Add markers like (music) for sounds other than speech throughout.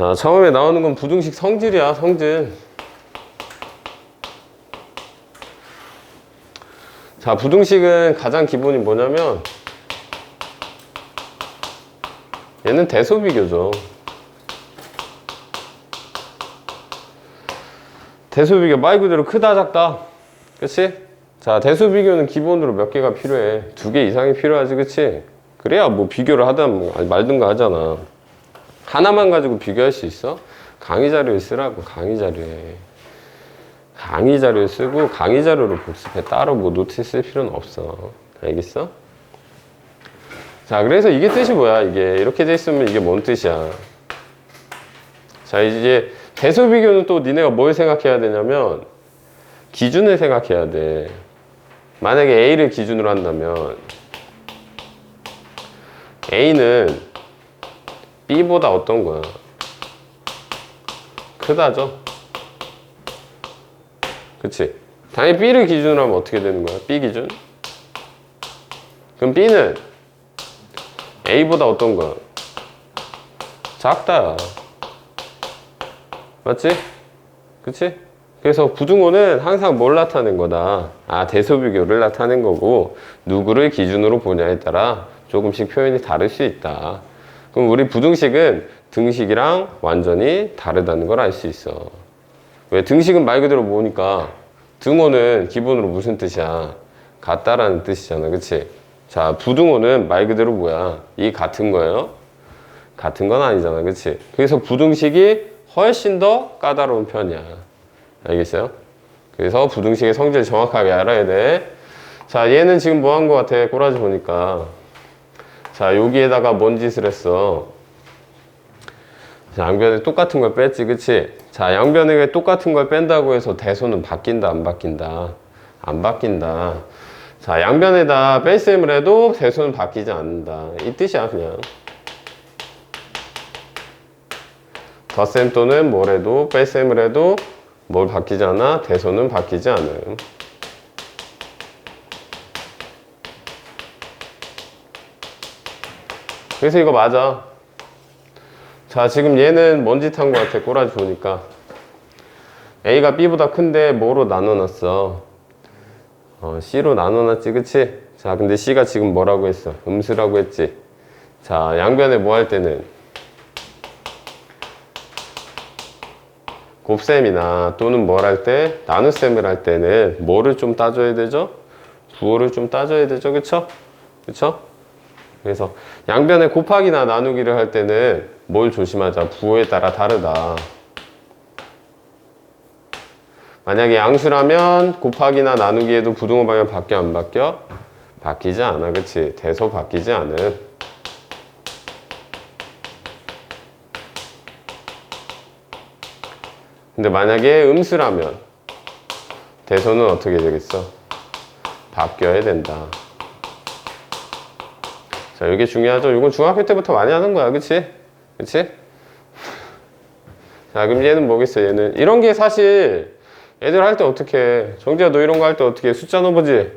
자, 처음에 나오는 건 부등식 성질이야, 성질. 자, 부등식은 가장 기본이 뭐냐면 얘는 대소비교죠. 대소비교 말 그대로 크다 작다. 그치? 자, 대소비교는 기본으로 몇 개가 필요해? 두 개 이상이 필요하지, 그치? 그래야 뭐 비교를 하든 뭐 말든가 하잖아. 하나만 가지고 비교할 수 있어? 강의 자료에 쓰라고, 강의 자료에. 강의 자료에 쓰고 강의 자료로 복습해. 따로 뭐 노트 쓸 필요는 없어. 알겠어? 자, 그래서 이게 뜻이 뭐야? 이게 이렇게 돼 있으면 이게 뭔 뜻이야? 자, 이제 대소 비교는 또 니네가 뭘 생각해야 되냐면 기준을 생각해야 돼. 만약에 A를 기준으로 한다면 A는 B보다 어떤 거야? 크다죠? 그치? 당연히 B를 기준으로 하면 어떻게 되는 거야? B 기준? 그럼 B는 A보다 어떤 거야? 작다. 맞지? 그치? 그래서 부등호는 항상 뭘 나타낸 거다? 아, 대소비교를 나타낸 거고, 누구를 기준으로 보냐에 따라 조금씩 표현이 다를 수 있다. 그럼 우리 부등식은 등식이랑 완전히 다르다는 걸 알 수 있어. 왜? 등식은 말 그대로 뭐니까, 등호는 기본으로 무슨 뜻이야? 같다라는 뜻이잖아. 그치? 자, 부등호는 말 그대로 뭐야? 이 같은 거예요? 같은 건 아니잖아. 그치? 그래서 부등식이 훨씬 더 까다로운 편이야. 알겠어요? 그래서 부등식의 성질을 정확하게 알아야 돼. 자, 얘는 지금 뭐 한 거 같아? 꼬라지 보니까. 자, 여기에다가 뭔 짓을 했어? 자, 양변에 똑같은 걸 뺐지, 그치? 자, 양변에 똑같은 걸 뺀다고 해서 대소는 바뀐다, 안 바뀐다? 안 바뀐다. 자, 양변에다 뺄셈을 해도 대소는 바뀌지 않는다. 이 뜻이야, 그냥. 덧셈 또는 뭘 해도 뺄셈을 해도 뭘 바뀌지 않아? 대소는 바뀌지 않음. 그래서 이거 맞아. 자, 지금 얘는 뭔짓한거 같아? 꼬라지 보니까. A가 B보다 큰데 뭐로 나눠놨어? 어, C로 나눠놨지, 그치? 자, 근데 C가 지금 뭐라고 했어? 음수라고 했지? 자, 양변에 뭐 할 때는? 곱셈이나 또는 뭘 할 때? 나눗셈을 할 때는 뭐를 좀 따져야 되죠? 부호를 좀 따져야 되죠, 그쵸? 그쵸? 그래서 양변에 곱하기나 나누기를 할 때는 뭘 조심하자? 부호에 따라 다르다. 만약에 양수라면 곱하기나 나누기에도 부등호 방향 바뀌어 안 바뀌어? 바뀌지 않아 그치? 대소 바뀌지 않은 근데 만약에 음수라면 대소는 어떻게 되겠어? 바뀌어야 된다 자 이게 중요하죠 이건 중학교 때부터 많이 하는 거야 그치? 그치? 자 그럼 얘는 뭐겠어 얘는 이런 게 사실 애들 할 때 어떻게 해? 정지야 너 이런 거 할 때 어떻게 해? 숫자 넣어보지?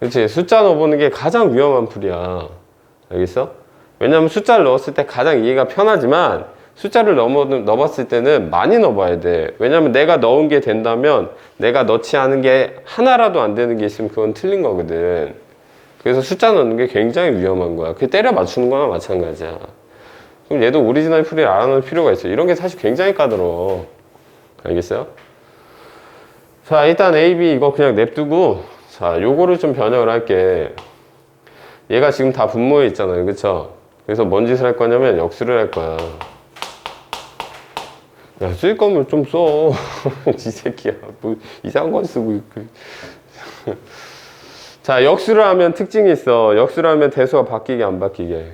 그렇지 숫자 넣어보는 게 가장 위험한 풀이야 알겠어? 왜냐면 숫자를 넣었을 때 가장 이해가 편하지만 숫자를 넘어, 넣어봤을 때는 많이 넣어봐야 돼 왜냐면 내가 넣은 게 된다면 내가 넣지 않은 게 하나라도 안 되는 게 있으면 그건 틀린 거거든 그래서 숫자 넣는 게 굉장히 위험한 거야. 그게 때려 맞추는 거나 마찬가지야. 그럼 얘도 오리지널 풀이를 알아놓을 필요가 있어. 이런 게 사실 굉장히 까다로워. 알겠어요? 자 일단 A, B 이거 그냥 냅두고 자 요거를 좀 변형을 할게. 얘가 지금 다 분모에 있잖아요. 그쵸? 그래서 뭔 짓을 할 거냐면 역수를 할 거야. 야 쓸 거면 좀써지 (laughs) 새끼야. 뭐 이상한 건 쓰고 자 역수를 하면 특징이 있어 역수를 하면 대수가 바뀌게 안 바뀌게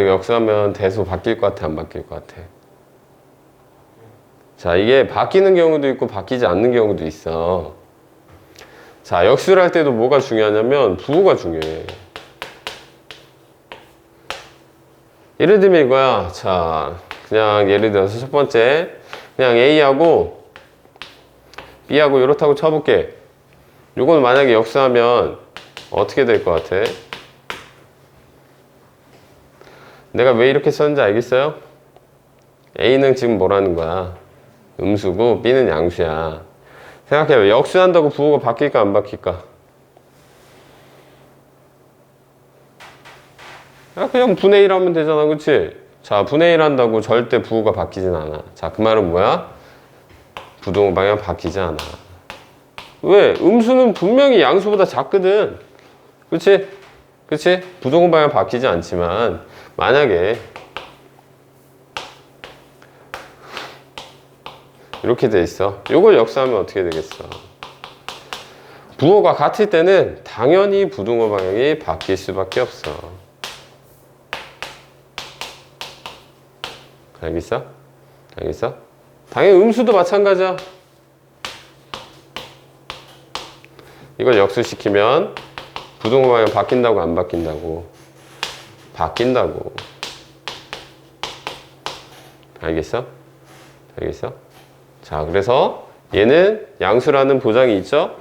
이거 역수하면 대수 바뀔 것 같아 안 바뀔 것 같아 자, 이게 바뀌는 경우도 있고 바뀌지 않는 경우도 있어. 자, 역수를 할 때도 뭐가 중요하냐면 부호가 중요해. 예를 들면 이거야. 자, 그냥 예를 들어서 첫 번째 그냥 A하고 B하고 이렇다고 쳐볼게. 요거는 만약에 역수하면 어떻게 될 것 같아? 내가 왜 이렇게 썼는지 알겠어요? A는 지금 뭐라는 거야? 음수고 B는 양수야. 생각해봐. 역수한다고 부호가 바뀔까 안 바뀔까? 야, 그냥 분의 1 하면 되잖아. 그치? 자, 분의 1 한다고 절대 부호가 바뀌진 않아. 자, 그 말은 뭐야? 부동호 방향 바뀌지 않아. 왜? 음수는 분명히 양수보다 작거든. 그치? 그치? 부동호 방향 바뀌지 않지만, 만약에, 이렇게 돼 있어. 이걸 역수하면 어떻게 되겠어? 부호가 같을 때는 당연히 부동호 방향이 바뀔 수밖에 없어. 알겠어? 알겠어? 당연히 음수도 마찬가지야. 이걸 역수시키면 부동호 방향 바뀐다고 안 바뀐다고? 바뀐다고. 알겠어? 알겠어? 자, 그래서 얘는 양수라는 보장이 있죠?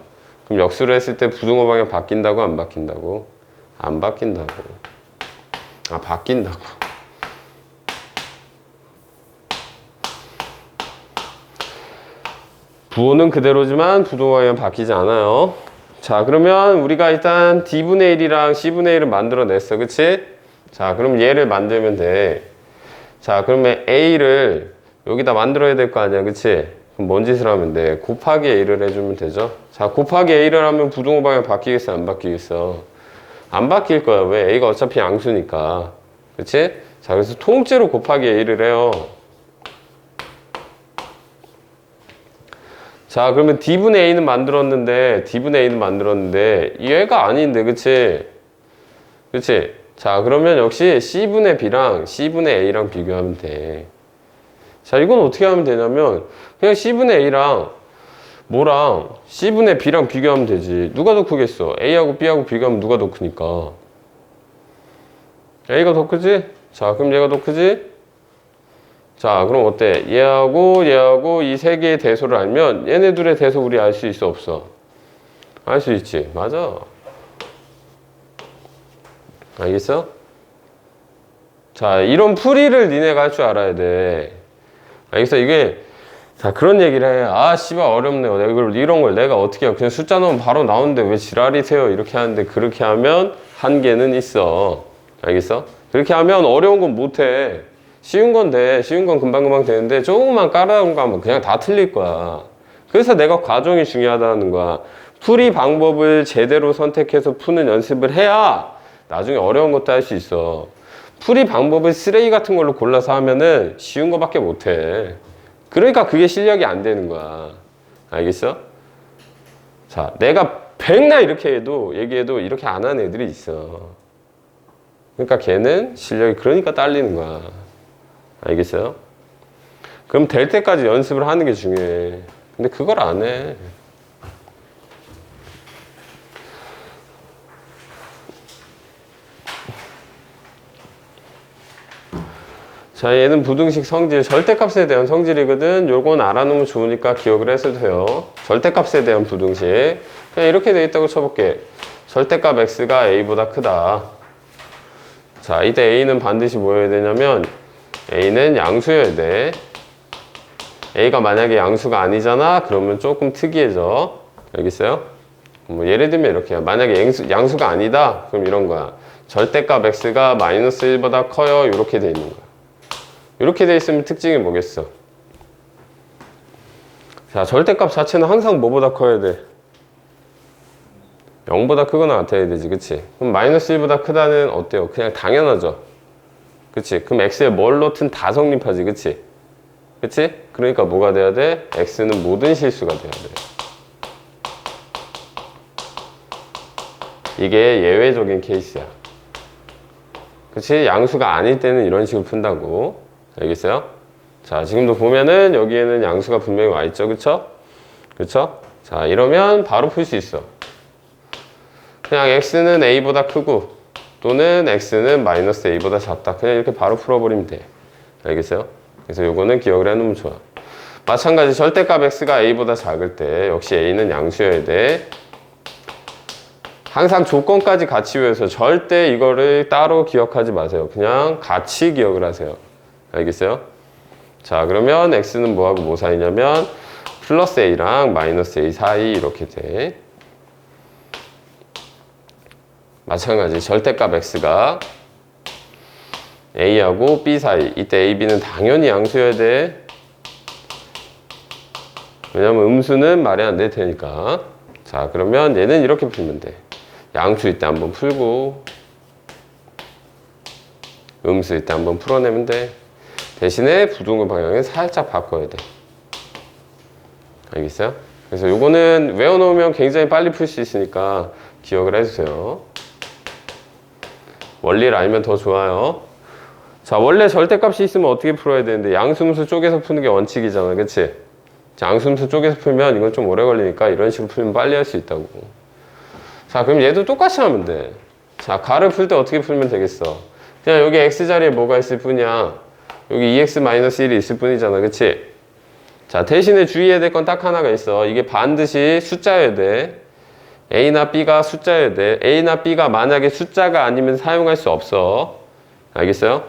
그럼 역수를 했을 때 부동호 방향 바뀐다고 안 바뀐다고? 안 바뀐다고. 아, 바뀐다고. 부호는 그대로지만 부동호 방향 바뀌지 않아요. 자, 그러면 우리가 일단 D분의 1이랑 C분의 1을 만들어냈어. 그치? 자, 그럼 얘를 만들면 돼. 자, 그러면 A를 여기다 만들어야 될 거 아니야. 그치? 그럼 뭔 짓을 하면 돼? 곱하기 A를 해주면 되죠? 자, 곱하기 A를 하면 부동호 방향 바뀌겠어? 안 바뀌겠어? 안 바뀔 거야. 왜? A가 어차피 양수니까. 그치? 자, 그래서 통째로 곱하기 A를 해요. 자, 그러면 D분의 A는 만들었는데, D분의 A는 만들었는데, 얘가 아닌데, 그치? 그치? 자, 그러면 역시 C분의 B랑 C분의 A랑 비교하면 돼. 자, 이건 어떻게 하면 되냐면, 그냥 C분의 A랑 뭐랑 C분의 B랑 비교하면 되지. 누가 더 크겠어? A하고 B하고 비교하면 누가 더 크니까? A가 더 크지? 자, 그럼 얘가 더 크지? 자, 그럼 어때? 얘하고 얘하고 이 세 개의 대소를 알면 얘네 둘의 대소 우리 알 수 있어 없어? 알 수 있지. 맞아. 알겠어? 자, 이런 풀이를 니네가 할 줄 알아야 돼. 알겠어? 이게 자 그런 얘기를 해. 아 씨발 어렵네요. 내가 이걸 이런 걸 내가 어떻게 해요? 그냥 숫자 넣으면 바로 나오는데 왜 지랄이세요? 이렇게 하는데 그렇게 하면 한계는 있어. 알겠어? 그렇게 하면 어려운 건 못해. 쉬운 건데 쉬운 건 금방금방 되는데 조금만 까다로운 거 하면 그냥 다 틀릴 거야. 그래서 내가 과정이 중요하다는 거야. 풀이 방법을 제대로 선택해서 푸는 연습을 해야 나중에 어려운 것도 할 수 있어. 풀이 방법을 쓰레기 같은 걸로 골라서 하면은 쉬운 거밖에 못 해. 그러니까 그게 실력이 안 되는 거야. 알겠어? 자, 내가 백날 이렇게 해도, 얘기해도 이렇게 안 하는 애들이 있어. 그러니까 걔는 실력이 그러니까 딸리는 거야. 알겠어요? 그럼 될 때까지 연습을 하는 게 중요해. 근데 그걸 안 해. 자, 얘는 부등식 성질, 절대값에 대한 성질이거든. 요건 알아놓으면 좋으니까 기억을 해서 돼요. 절대값에 대한 부등식. 그냥 이렇게 돼 있다고 쳐볼게. 절대값 x가 a보다 크다. 자, 이때 a는 반드시 뭐여야 되냐면 a는 양수여야 돼. a가 만약에 양수가 아니잖아? 그러면 조금 특이해져. 알겠어요? 뭐 예를 들면 이렇게요. 만약에 양수, 양수가 아니다? 그럼 이런 거야. 절대값 x가 마이너스 1보다 커요. 이렇게 돼 있는 거야. 이렇게 돼 있으면 특징이 뭐겠어? 자, 절대값 자체는 항상 뭐보다 커야 돼? 0보다 크거나 같아야 되지, 그치? 그럼 마이너스 1보다 크다는 어때요? 그냥 당연하죠? 그치? 그럼 x에 뭘 넣든 다 성립하지, 그치? 그치? 그러니까 뭐가 돼야 돼? x는 모든 실수가 돼야 돼. 이게 예외적인 케이스야. 그치? 양수가 아닐 때는 이런 식으로 푼다고. 알겠어요? 자, 지금도 보면은 여기에는 양수가 분명히 와 있죠. 그쵸? 그쵸? 자, 이러면 바로 풀 수 있어. 그냥 x는 a보다 크고 또는 x는 마이너스 a보다 작다. 그냥 이렇게 바로 풀어버리면 돼. 알겠어요? 그래서 요거는 기억을 해놓으면 좋아. 마찬가지 절대값 x가 a보다 작을 때 역시 a는 양수여야 돼. 항상 조건까지 같이 외워서 절대 이거를 따로 기억하지 마세요. 그냥 같이 기억을 하세요. 알겠어요? 자, 그러면 x는 뭐하고 뭐 사이냐면 플러스 a랑 마이너스 a 사이 이렇게 돼. 마찬가지 절대값 x가 a하고 b 사이. 이때 a, b는 당연히 양수여야 돼. 왜냐면 음수는 말이 안 될 테니까. 자, 그러면 얘는 이렇게 풀면 돼. 양수일 때 한번 풀고 음수일 때 한번 풀어내면 돼. 대신에 부등호 방향을 살짝 바꿔야 돼. 알겠어요? 그래서 요거는 외워놓으면 굉장히 빨리 풀 수 있으니까 기억을 해주세요. 원리를 알면 더 좋아요. 자, 원래 절대값이 있으면 어떻게 풀어야 되는데 양수음수 쪼개서 푸는 게 원칙이잖아. 그치? 자, 양수음수 쪼개서 풀면 이건 좀 오래 걸리니까 이런 식으로 풀면 빨리 할 수 있다고. 자, 그럼 얘도 똑같이 하면 돼. 자, 가를 풀 때 어떻게 풀면 되겠어? 그냥 여기 x 자리에 뭐가 있을 뿐이야. 여기 2x-1이 있을 뿐이잖아. 그치? 자, 대신에 주의해야 될 건 딱 하나가 있어. 이게 반드시 숫자여야 돼. A나 B가 숫자여야 돼. A나 B가 만약에 숫자가 아니면 사용할 수 없어. 알겠어요?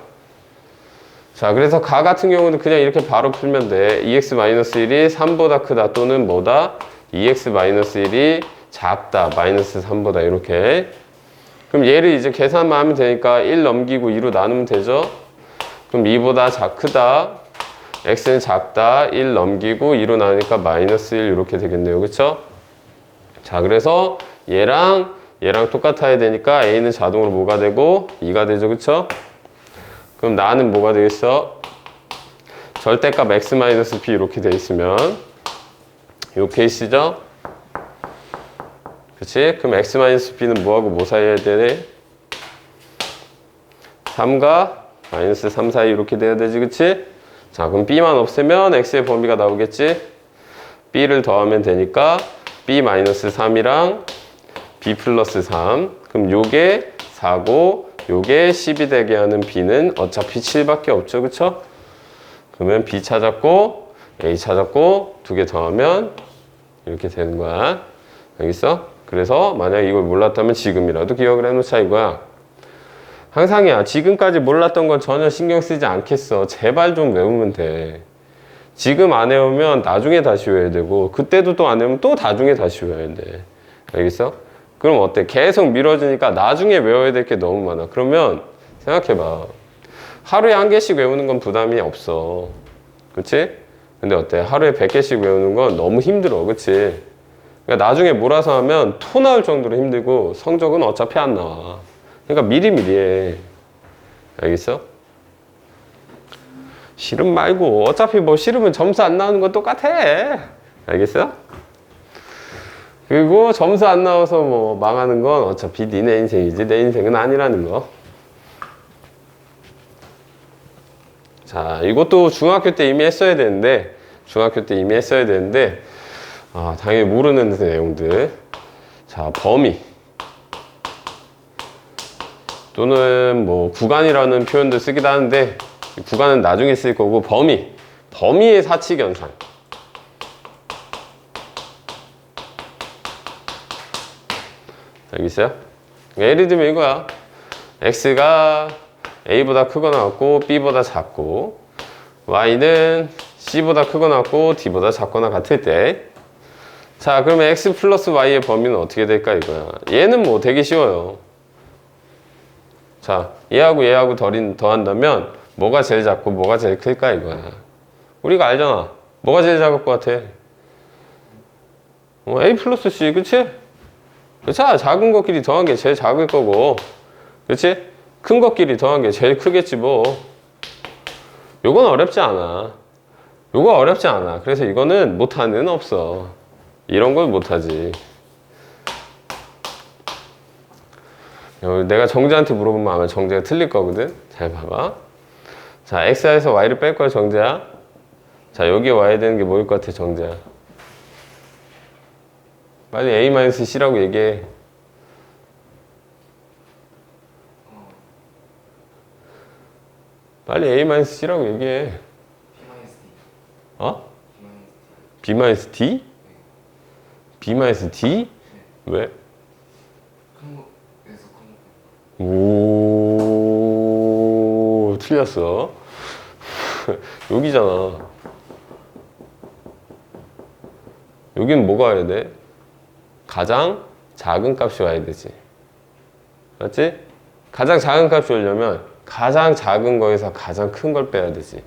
자, 그래서 가 같은 경우는 그냥 이렇게 바로 풀면 돼. 2x-1이 3보다 크다 또는 뭐다? 2x-1이 작다. 마이너스 3보다 이렇게. 그럼 얘를 이제 계산만 하면 되니까 1 넘기고 2로 나누면 되죠? 그럼 2보다 작 크다. x는 작다. 1 넘기고 2로 나누니까 마이너스 1 이렇게 되겠네요. 그쵸? 자, 그래서 얘랑 얘랑 똑같아야 되니까 a는 자동으로 뭐가 되고 2가 되죠. 그쵸? 그럼 나는 뭐가 되겠어? 절대값 x-b 이렇게 돼 있으면 요 케이스죠? 그치? 그럼 x-b는 뭐하고 뭐 사이 해야 되네? 3과 마이너스 3 사이 이렇게 돼야 되지, 그치? 자, 그럼 b만 없애면 x의 범위가 나오겠지? b를 더하면 되니까 b 마이너스 3이랑 b 플러스 3. 그럼 요게 4고 요게 10이 되게 하는 b는 어차피 7밖에 없죠, 그쵸? 그러면 b 찾았고 a 찾았고 두 개 더하면 이렇게 되는 거야. 알겠어? 그래서 만약 이걸 몰랐다면 지금이라도 기억을 해놓자 이거야. 항상이야. 지금까지 몰랐던 건 전혀 신경 쓰지 않겠어. 제발 좀 외우면 돼. 지금 안 외우면 나중에 다시 외워야 되고 그때도 또 안 외우면 또 나중에 다시 외워야 돼. 알겠어? 그럼 어때? 계속 미뤄지니까 나중에 외워야 될 게 너무 많아. 그러면 생각해봐. 하루에 한 개씩 외우는 건 부담이 없어. 그치? 근데 어때? 하루에 100개씩 외우는 건 너무 힘들어. 그치? 그러니까 나중에 몰아서 하면 토 나올 정도로 힘들고 성적은 어차피 안 나와. 그러니까 미리미리 해. 알겠어? 싫음 말고 어차피 뭐 싫으면 점수 안 나오는 건 똑같아. 알겠어? 그리고 점수 안 나와서 뭐 망하는 건 어차피 니네 인생이지 내 인생은 아니라는 거. 자, 이것도 중학교 때 이미 했어야 되는데 중학교 때 이미 했어야 되는데 아, 당연히 모르는 내용들. 자, 범위. 또는 뭐 구간이라는 표현도 쓰기도 하는데 구간은 나중에 쓸 거고 범위. 범위의 사칙 연산. 알겠어요? 예를 들면 이거야. x가 a보다 크거나 같고 b보다 작고 y는 c보다 크거나 같고 d보다 작거나 같을 때 자, 그러면 x 플러스 y의 범위는 어떻게 될까 이거야. 얘는 뭐 되게 쉬워요. 자, 얘하고 얘하고 더린, 더한다면 뭐가 제일 작고 뭐가 제일 클까 이거야. 우리가 알잖아. 뭐가 제일 작을 것 같아? 어, a 플러스 c, 그치? 그치? 작은 것끼리 더한 게 제일 작을 거고, 그치? 큰 것끼리 더한 게 제일 크겠지 뭐. 요건 어렵지 않아. 요거 어렵지 않아. 그래서 이거는 못하는 없어. 이런 걸 못하지. 어, 내가 정재한테 물어보면 아마 정재가 틀릴 거거든. 잘 봐봐. 자, x에서 y를 뺄 거야, 정재야. 자, 여기에 와야 되는 게 뭐일 것 같아, 정재야? 빨리 a-c라고 얘기해. 빨리 a-c라고 얘기해. 어? b-d? b-d? 왜? 오, 틀렸어. 여기잖아. 여긴 뭐가 와야 돼? 가장 작은 값이 와야 되지. 맞지? 가장 작은 값이 오려면 가장 작은 거에서 가장 큰 걸 빼야 되지.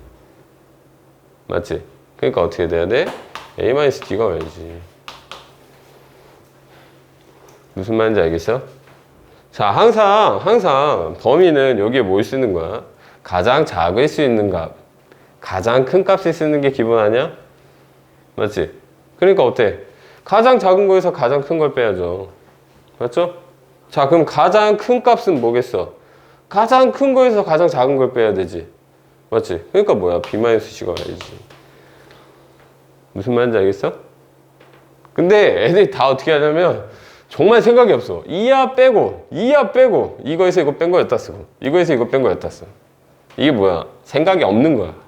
맞지? 그러니까 어떻게 돼야 돼? A-D가 와야지. 무슨 말인지 알겠어? 자, 항상, 항상 범위는 여기에 뭘 쓰는 거야? 가장 작을 수 있는 값, 가장 큰 값을 쓰는 게 기본 아니야? 맞지? 그러니까 어때? 가장 작은 거에서 가장 큰 걸 빼야죠. 맞죠? 자, 그럼 가장 큰 값은 뭐겠어? 가장 큰 거에서 가장 작은 걸 빼야 되지. 맞지? 그러니까 뭐야? B-C가 와야지. 무슨 말인지 알겠어? 근데 애들이 다 어떻게 하냐면 정말 생각이 없어. 이하 빼고, 이하 빼고, 이거에서 이거 뺀 거였다 써. 이거에서 이거 뺀 거였다 써. 이게 뭐야? 생각이 없는 거야.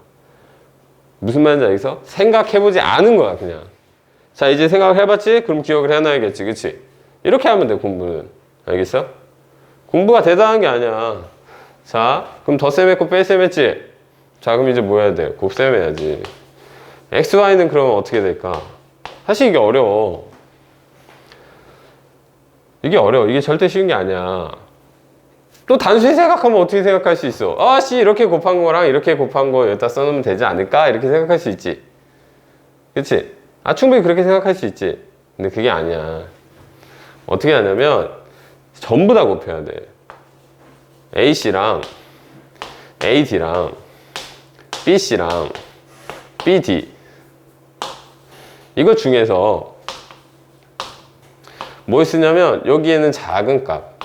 무슨 말인지 알겠어? 생각해보지 않은 거야, 그냥. 자, 이제 생각을 해봤지? 그럼 기억을 해놔야겠지, 그치? 이렇게 하면 돼, 공부는. 알겠어? 공부가 대단한 게 아니야. 자, 그럼 덧셈 했고 뺄셈 했지? 자, 그럼 이제 뭐 해야 돼? 곱셈 해야지. x, y는 그러면 어떻게 될까? 사실 이게 어려워. 이게 어려워. 이게 절대 쉬운 게 아니야. 또 단순히 생각하면 어떻게 생각할 수 있어? 아, 씨, 이렇게 곱한 거랑 이렇게 곱한 거 여기다 써놓으면 되지 않을까? 이렇게 생각할 수 있지. 그치? 아, 충분히 그렇게 생각할 수 있지. 근데 그게 아니야. 어떻게 하냐면, 전부 다 곱해야 돼. AC랑, AD랑, BC랑, BD. 이거 중에서 뭘 쓰냐면 여기에는 작은 값.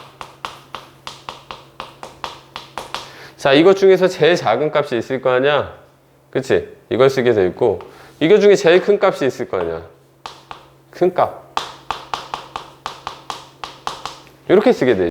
자, 이것 중에서 제일 작은 값이 있을 거 아니야? 그치? 이걸 쓰게 돼 있고 이거 중에 제일 큰 값이 있을 거 아니야? 큰 값. 이렇게 쓰게 돼